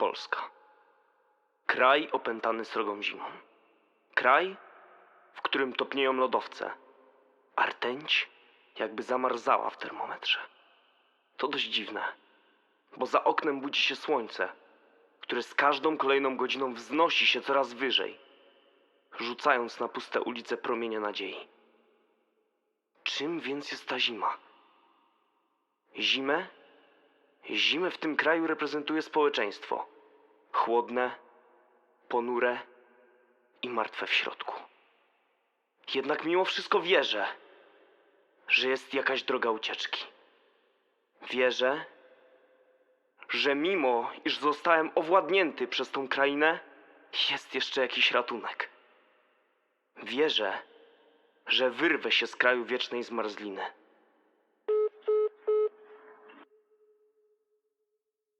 Polska. Kraj opętany srogą zimą. Kraj, w którym topnieją lodowce, a rtęć jakby zamarzała w termometrze. To dość dziwne, bo za oknem budzi się słońce, które z każdą kolejną godziną wznosi się coraz wyżej, rzucając na puste ulice promienie nadziei. Czym więc jest ta zima? Zimę? Zimę w tym kraju reprezentuje społeczeństwo. Chłodne, ponure i martwe w środku. Jednak mimo wszystko wierzę, że jest jakaś droga ucieczki. Wierzę, że mimo iż zostałem owładnięty przez tą krainę, jest jeszcze jakiś ratunek. Wierzę, że wyrwę się z kraju wiecznej zmarzliny.